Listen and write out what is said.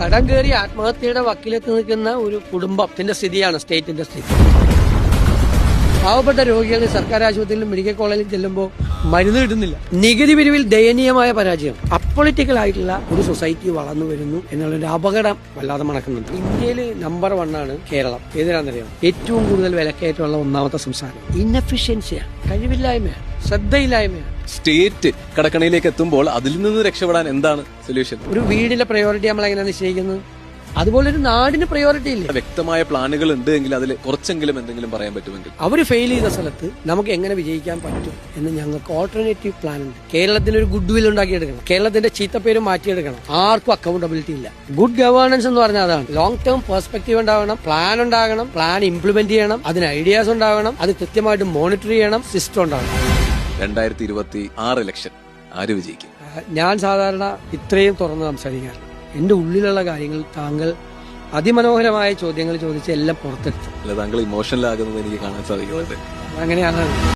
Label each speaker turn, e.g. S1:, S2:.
S1: കടം കയറി ആത്മഹത്യയുടെ വക്കിലെത്തി നിൽക്കുന്ന ഒരു കുടുംബത്തിന്റെ സ്ഥിതിയാണ് സ്റ്റേറ്റിന്റെ സ്ഥിതി. പാവപ്പെട്ട രോഗികൾ സർക്കാർ ആശുപത്രിയിലും മെഡിക്കൽ കോളേജിലും ചെല്ലുമ്പോൾ മരുന്ന് ഇടുന്നില്ല നികുതി പിരിവിൽ ദയനീയമായ പരാജയം. അപ്പൊളിറ്റിക്കൽ ആയിട്ടുള്ള ഒരു സൊസൈറ്റി വളർന്നു വരുന്നു എന്നുള്ളൊരു അപകടം വല്ലാതെ മണക്കുന്നുണ്ട്. ഇന്ത്യയിൽ നമ്പർ വൺ ആണ് കേരളം. ഏതിനാണെന്നറിയാം ഏറ്റവും കൂടുതൽ വിലക്കയറ്റമുള്ള ഒന്നാമത്തെ സംസ്ഥാനം. ഇൻഎഫിഷ്യൻസിയാണ് കഴിവില്ലായ്മയാണ്. ശ്രദ്ധയില്ലായ്മയാണ്.
S2: സ്റ്റേറ്റ് കടക്കണയിലേക്ക് എത്തുമ്പോൾ അതിൽ നിന്ന് രക്ഷപ്പെടാൻ എന്താണ് സൊല്യൂഷൻ?
S1: ഒരു വീടിന്റെ പ്രയോറിറ്റി നമ്മൾ എങ്ങനെയാണ് നിശ്ചയിക്കുന്നത്? അതുപോലെ ഒരു നാടിന് പ്രയോറിറ്റി ഇല്ല?
S2: വ്യക്തമായ പ്ലാനുകൾ ഉണ്ട് എങ്കിൽ അതിൽ കുറച്ചെങ്കിലും എന്തെങ്കിലും പറയാൻ പറ്റുമെങ്കിൽ.
S1: അവർ ഫെയിൽ ചെയ്ത സ്ഥലത്ത് നമുക്ക് എങ്ങനെ വിജയിക്കാൻ പറ്റും എന്ന് ഞങ്ങൾക്ക് ഓൾട്ടർനേറ്റീവ് പ്ലാൻ ഉണ്ട്. കേരളത്തിന് ഒരു ഗുഡ് വിൽ ഉണ്ടാക്കിയെടുക്കണം. കേരളത്തിന്റെ ചീത്തപ്പേര് മാറ്റിയെടുക്കണം. ആർക്കും അക്കൗണ്ടബിലിറ്റി ഇല്ല. ഗുഡ് ഗവേണൻസ് എന്ന് പറഞ്ഞാൽ അതാണ്. ലോങ് ടേം പെർസ്പെക്റ്റീവ് ഉണ്ടാവണം പ്ലാൻ ഉണ്ടാകണം പ്ലാൻ ഇംപ്ലിമെന്റ് ചെയ്യണം അതിന് ഐഡിയാസ് ഉണ്ടാവണം അത് കൃത്യമായിട്ട് മോണിറ്റർ ചെയ്യണം സിസ്റ്റം ഉണ്ടാവണം.
S2: രണ്ടായിരത്തി ഇരുപത്തി ആറ് ഇലക്ഷൻ ആര് വിജയിക്കും?
S1: ഞാൻ സാധാരണ ഇത്രയും തുറന്ന് സംസാരിക്കാറ്. എന്റെ ഉള്ളിലുള്ള കാര്യങ്ങൾ താങ്കൾ അതിമനോഹരമായ ചോദ്യങ്ങൾ ചോദിച്ച് എല്ലാം പുറത്തെടുത്തു.
S2: അല്ല താങ്കൾ ഇമോഷണൽ ആകുന്നത് എനിക്ക് കാണാൻ സാധിക്കുന്നുണ്ട്
S1: അങ്ങനെയാണ്.